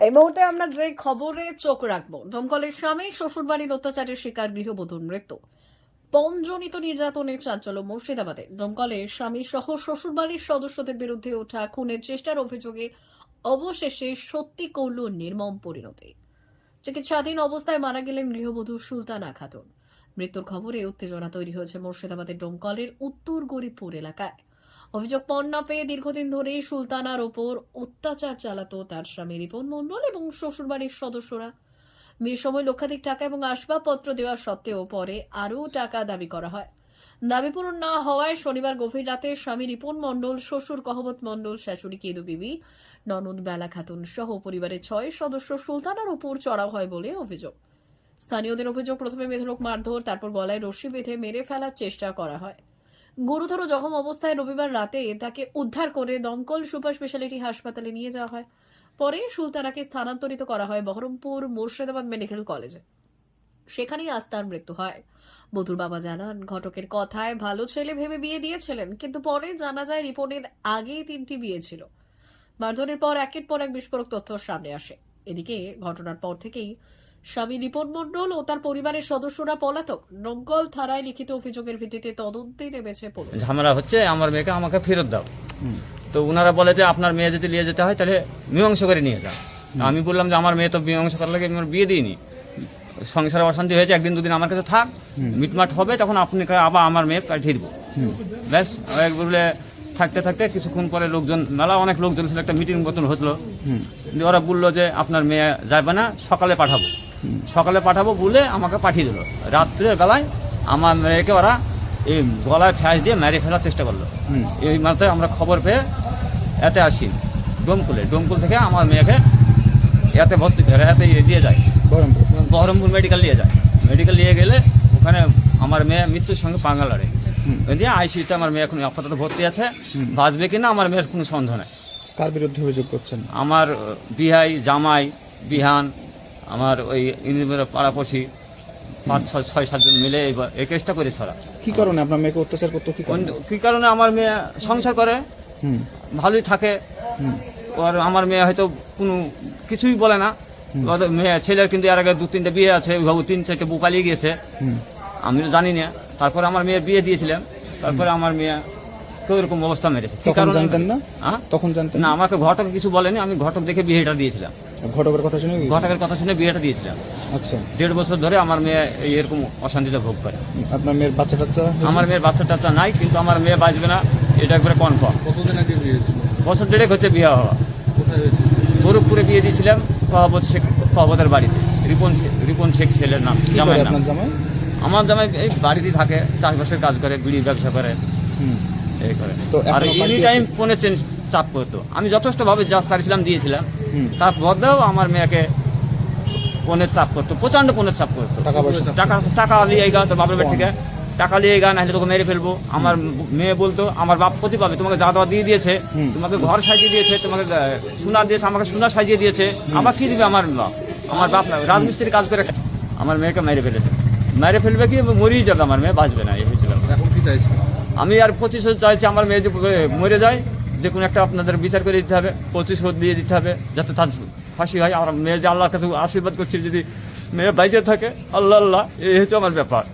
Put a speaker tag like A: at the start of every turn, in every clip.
A: এই মুহূর্তে আমরা যে খবরে চোখ রাখব দমকলের স্বামী, শ্বশুরবাড়ির অত্যাচারের শিকার গৃহবধূর মৃত্যু। পঞ্জনিত নির্যাতনের চাঞ্চল্য মুর্শিদাবাদে। দমকলে স্বামী সহ শ্বশুরবাড়ির সদস্যদের বিরুদ্ধে ওঠা খুনের চেষ্টার অভিযোগে অবশেষে সত্যি করল নির্মম পরিণতি। চিকিৎসাধীন অবস্থায় মারা গেলেন গৃহবধূ সুলতানা খাতুন। মৃত্যুর খবরে উত্তেজনা তৈরি হয়েছে মুর্শিদাবাদের ডোমকলের উত্তর গরিবপুর এলাকায়। অভিযোগ পণ্য পেয়ে দীর্ঘদিন ধরেই সুলতানার ওপর অত্যাচার চালাতো তার স্বামী রিপন মণ্ডল এবং শ্বশুরবাড়ির সদস্যরা। বিয়ের সময় লক্ষাধিক টাকা এবং আসবাবপত্র দেওয়া সত্ত্বেও পরে আরও টাকা দাবি করা হয়। দাবি পূরণ না হওয়ায় শনিবার গভীর রাতে স্বামী রিপন মণ্ডল, শ্বশুর কহবত মণ্ডল, শাশুড়ি কেদু বিবি, ননদ বেলা খাতুন সহ পরিবারের ছয় সদস্য সুলতানার উপর চড়াও হয় বলে অভিযোগ। স্থানীয়দের অভিযোগ, প্রথমে বেধরক মারধর, তারপর গলায় রশ্মি বেঁধে মেরে ফেলার চেষ্টা করা হয়। গুরুতর জখম অবস্থায় রবিবার রাতে তাকে উদ্ধার করে দমকল সুপার স্পেশালিটি হাসপাতালে নিয়ে যাওয়া হয়। পরে সুলতানাকে স্থানান্তরিত করা হয় বহরমপুর মুর্শিদাবাদ মেডিকেল কলেজে। সেখানেই আস্তার মৃত্যু হয়। বধুর বাবা জানান, ঘটকের কথায় ভালো ছেলে ভেবে বিয়ে দিয়েছিলেন, কিন্তু পরে জানা যায় রিপনের আগেই তিনটি বিয়ে ছিল। মারধরের পর একের পর এক বিস্ফোরক তথ্য সামনে আসে। এদিকে ঘটনার পর থেকেই স্বামী রিপন মণ্ডল ও তার পরিবারের সদস্যরা পলাতক। ডোমকল থানায় লিখিত অভিযোগের ভিত্তিতে তদন্তে নেমেছে পুলিশ।
B: ঝামেলা হচ্ছে আমার মেয়েকে আমাকে ফেরত দাও। তো ওনারা বলে যে আপনার মেয়ে যদি নিয়ে যেতে হয় তাহলে মীমাংসা করে নিয়ে যাও। আমি বললাম যে আমার মেয়ে তো মীমাংস করার লাগে আমার বিয়ে দিইনি। সংসারে অশান্তি হয়েছে একদিন দুদিন আমার কাছে থাক মিটমাট হবে তখন আপনি আবার আমার মেয়ে পাঠিয়ে দিব। ব্যাস এক বলে থাকতে থাকতে কিছুক্ষণ পরে লোকজন মেলা অনেক লোকজন ছিল একটা মিটিং মতন হতো দিয়ে ওরা বলল যে আপনার মেয়ে যাবে না সকালে পাঠাবো। সকালে পাঠাবো বলে আমাকে পাঠিয়ে দিল। রাত্রের বেলায় আমার মেয়েকে ওরা এই গলায় ফ্যাস দিয়ে মেরে ফেলার চেষ্টা করল। এই মাত্রায় আমরা খবর পেয়ে এতে আসি ডোমকুলে। ডোমকুল থেকে আমার মেয়েকে এতে ভর্তি এতে দিয়ে যায়।
C: বহরমপুর।
B: মেডিকেল নিয়ে যায়। মেডিকেল নিয়ে গেলে ওখানে আমার মেয়ে মৃত্যুর সঙ্গে পাঙ্গা লড়ে। ওই দিয়ে আইসিউতে আমার মেয়ে এখন আপাতত ভর্তি আছে। বাঁচবে কিনা আমার মেয়ের কোনো সন্দেহ নেই।
C: কার বিরুদ্ধে অভিযোগ করছেন?
B: আমার বিহাই জামাই বিহান আমার ওই পাড়াপড়শি পাঁচ ছয় ছয় সাতজন মিলে এই কেসটা করে ছড়া।
C: কি কারণে? আপনার মেয়েকে অত্যাচার করতো কি
B: কি কারণে আমার মেয়ে সংসার করে? ভালোই থাকে। আর আমার মেয়ে হয়তো কোনো কিছুই বলে না। মেয়ে ছেলের কিন্তু এর আগে দু তিনটে বিয়ে আছে বাবু তিন চারটে বউ পালিয়ে গিয়েছে। আমি তো জানি না। তারপরে আমার মেয়ে বিয়ে দিয়েছিলাম তারপরে আমার মেয়ে তো এরকম অবস্থা মেরেছে। কি কারণে-
C: জানতেন না?
B: হ্যাঁ?
C: তখন জানতেন
B: না? আমাকে ঘটক কিছু বলেনি। আমি ঘটক দেখে বিয়েটা দিয়েছিলাম।
C: ঘটকের কথা শুনে
B: ঘটকের কথা শুনে বিয়েটা দিয়েছিলাম।
C: আচ্ছা।
B: দেড় বছর ধরে আমার মেয়ে এই এরকম অশান্তিতে ভোগ করে।
C: আপনার মেয়ের বাচ্চা টাচ্চা
B: আমার মেয়ের বাচ্চা টাচ্চা নাই কিন্তু আমার মেয়ে বাঁচবে না এটা একবারে কনফার্ম
D: কতদিন আগে বিয়ে
B: বছর দেড়েক হচ্ছে বিয়ে হওয়া। গরুপুরে বিয়ে দিয়েছিলাম কহাবত শেখ কহাবতের বাড়িতে। রিপন শেখ রিপন শেখ ছেলের নাম জামাইয়ের নাম।
C: জামাই?
B: আমার জামাই এই বাড়িতেই থাকে চাষবাসের কাজ করে বিড়ি ব্যবসা করে
C: হুম।
B: এই করে। আর এনি টাইম ফোনে চেঞ্জ চাপ করতো আমি যথেষ্টভাবে যা পারিছিলাম দিয়েছিলাম। তার বদলেও আমার মেয়েকে ফোনের চাপ করতো প্রচণ্ড কনের চাপ করতো।
C: টাকা
B: টাকা নিয়ে গা তোর বাপের বাড়ি থেকে টাকা নিয়ে গা নাহলে তোকে মেরে ফেলব। আমার মেয়ে বলতো আমার বাপ প্রতি পাবে তোমাকে যা দেওয়া দিয়ে দিয়েছে তোমাকে ঘর সাজিয়ে দিয়েছে তোমাকে সোনা দিয়েছে আমাকে সোনা সাজিয়ে দিয়েছে। আমার কি দিবে আমার বাপ? আমার বাপ না রাজমিস্ত্রির কাজ করে আমার মেয়েকে মেরে ফেলেছে। মেরে ফেলবে কি? মরেই যাবে আমার মেয়ে বাঁচবে না এই হয়েছিল।
D: চাইছে?
B: আমি আর পঁচিশশো চাইছি আমার মেয়ে যে মরে যায় যে কোনো একটা আপনাদের বিচার করে দিতে হবে পঁচিশশো দিয়ে দিতে হবে যাতে তার ফাঁসি হয়। আমার মেয়ে যে আল্লাহর কাছে আশীর্বাদ করছি যদি মেয়ে বাইচে থাকে আল্লাহ আল্লাহ এই হচ্ছে আমার ব্যাপার।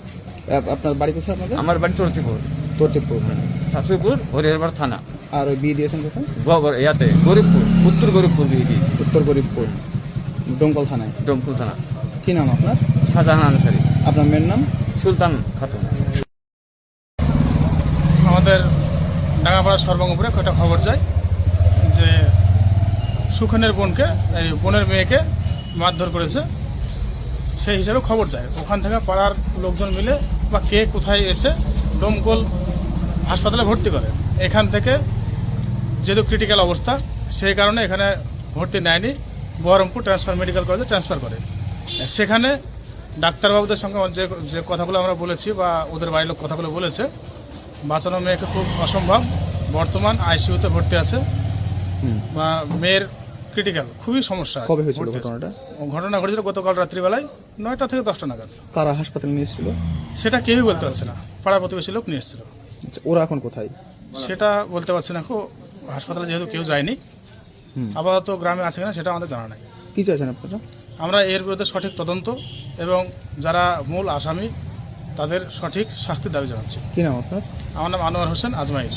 C: আপনার বাড়ি কোথায় আপনাদের?
B: আমার বাড়ি চরতিপুর
C: তর্তিপুর।
B: শাশুপুর হরিহরবার থানা।
C: আর ওই বিয়ে দিয়েছেন কোথায়?
B: ইয়াতে গরিবপুর উত্তর গরিবপুর বিয়ে দিয়েছি।
C: উত্তর গরিবপুর ডোমকল থানায়।
B: ডমপুর থানা।
C: কি নাম আপনার?
B: শাহজাহান আনসারি।
C: আপনার মেয়ের নাম?
B: সুলতান খাতুন।
E: আমাদের ডাঙ্গাপাড়া সর্বঙ্গপুরে একটা খবর যায় যে সুখনের বোনকে, এই বোনের মেয়েকে মারধর করেছে। সেই হিসাবে খবর যায়। ওখান থেকে পাড়ার লোকজন মিলে বা কে কোথায় এসে ডোমকল হাসপাতালে ভর্তি করে। এখান থেকে যেহেতু ক্রিটিক্যাল অবস্থা, সেই কারণে এখানে ভর্তি নেয়নি। বহরমপুর ট্রান্সফার মেডিকেল কলেজে ট্রান্সফার করে। সেখানে ডাক্তারবাবুদের সঙ্গে যে যে কথাগুলো আমরা বলেছি বা ওদের বাড়ির লোক কথাগুলো বলেছে বাঁচানো মেয়েকে খুব অসম্ভব। বর্তমান আইসিইউতে ভর্তি আছে। বা মেয়ের ক্রিটিক্যাল খুবই সমস্যা।
C: কবে হয়েছিল ঘটনাটা?
E: ঘটনা ঘটেছিল গতকাল রাত্রিবেলায় নয়টা থেকে দশটা নাগাদ।
C: কারা হাসপাতালে নিয়ে এসেছিল?
E: সেটা কেউই বলতে পারছে না। পাড়া প্রতিবেশী লোক নিয়ে এসেছিল।
C: আচ্ছা, ওরা এখন কোথায়?
E: সেটা বলতে পারছে না হাসপাতালে যেহেতু কেউ যায়নি। আপাতত গ্রামে আছে কিনা সেটা আমাদের জানা নাই।
C: কি চাইছেন আপনারা?
E: আমরা এর বিরুদ্ধে সঠিক তদন্ত এবং যারা মূল আসামি তাদের সঠিক শাস্তির দাবি জানাচ্ছি।
C: কি নাম আপনার?
E: আমার নাম আনোয়ার হোসেন আজমাইল।